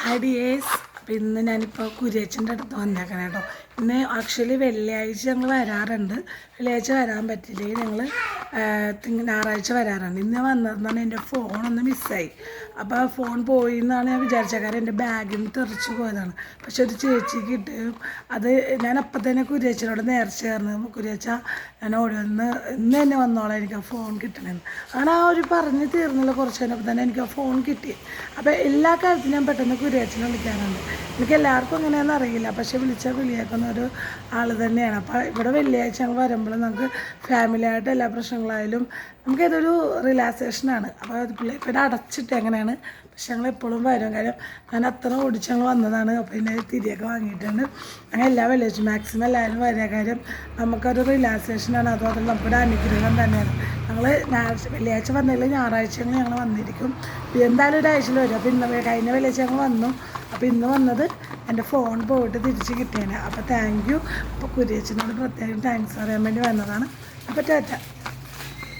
Hi പിന്നെ ഞാനിപ്പോൾ കുരിയച്ചന്റെ അടുത്ത് വന്നേക്കണം കേട്ടോ പിന്നെ ആക്ച്വലി വെള്ളിയാഴ്ച ഞങ്ങൾ വരാറുണ്ട്. വെള്ളിയാഴ്ച വരാൻ പറ്റില്ലെങ്കിൽ ഞങ്ങൾ ഞായറാഴ്ച വരാറുണ്ട് ഇന്ന് വന്നതെന്നാണ് എന്റെ ഫോണൊന്ന് മിസ്സായി അപ്പോൾ ആ ഫോൺ പോയി എന്നാണ് ഞാൻ വിചാരിച്ചത്. കാരണം എന്റെ ബാഗിൽ നിന്ന് തെറിച്ച് പോയതാണ്. പക്ഷെ ഒരു ചേച്ചി കിട്ടുകയും അത് ഞാൻ അപ്പം തന്നെ കുരിയച്ചനോട് നേർച്ച ചേർന്ന് കുരിയച്ച ഞാൻ ഓടി വന്ന് ഇന്ന് തന്നെ വന്നോളാം എനിക്ക് ആ ഫോൺ കിട്ടണമെന്ന് അങ്ങനെ ആ ഒരു പറഞ്ഞ് തീർന്നുള്ള കുറച്ച് കഴിഞ്ഞപ്പോൾ തന്നെ എനിക്ക് ആ ഫോൺ കിട്ടി. അപ്പോൾ എല്ലാ കാര്യത്തിനും ഞാൻ പെട്ടെന്ന് കുരിയച്ചനെ വിളിക്കാറുണ്ട്. എനിക്ക് എല്ലാവർക്കും എങ്ങനെയാണെന്ന് അറിയില്ല. പക്ഷെ വിളിച്ചാൽ വിളിയാക്കുന്ന ഒരു ആൾ തന്നെയാണ്. അപ്പോൾ ഇവിടെ വെള്ളിയാഴ്ച ഞങ്ങൾ വരുമ്പോൾ നമുക്ക് ഫാമിലിയായിട്ട് എല്ലാ പ്രശ്നങ്ങളായാലും നമുക്ക് ഇതൊരു റിലാക്സേഷനാണ് അപ്പോൾ അത് അടച്ചിട്ട് എങ്ങനെയാണ്? പക്ഷെ ഞങ്ങൾ എപ്പോഴും വരും. കാര്യം ഞാൻ അത്ര ഓടിച്ച് ഞങ്ങൾ വന്നതാണ്. അപ്പോൾ പിന്നെ തിരിയൊക്കെ വാങ്ങിയിട്ടുണ്ട് അങ്ങനെ എല്ലാ വെള്ളിയാഴ്ച മാക്സിമം എല്ലാവരും വരിക. കാര്യം നമുക്കൊരു റിലാക്സേഷനാണ് അതുപോലെ നമുക്കൊരു അനുഗ്രഹം തന്നെയാണ്. ഞങ്ങൾ ഞായറാഴ്ച വെള്ളിയാഴ്ച വന്നില്ല. ഞായറാഴ്ച ഞങ്ങൾ വന്നിരിക്കും. എന്തായാലും ഒരാഴ്ചയിൽ വരും. അപ്പോൾ ഇന്ന് കഴിഞ്ഞ വെള്ളിയാഴ്ച ഞങ്ങൾ വന്നു. അപ്പോൾ ഇന്ന് വന്നത് എന്റെ ഫോൺ പോയിട്ട് തിരിച്ച് കിട്ടിയാണ് അപ്പോൾ താങ്ക് യു അപ്പോൾ കുര്യച്ചനോട് പ്രത്യേകം താങ്ക്സ് പറയാൻ വേണ്ടി വന്നതാണ്. അപ്പോൾ ടാറ്റ.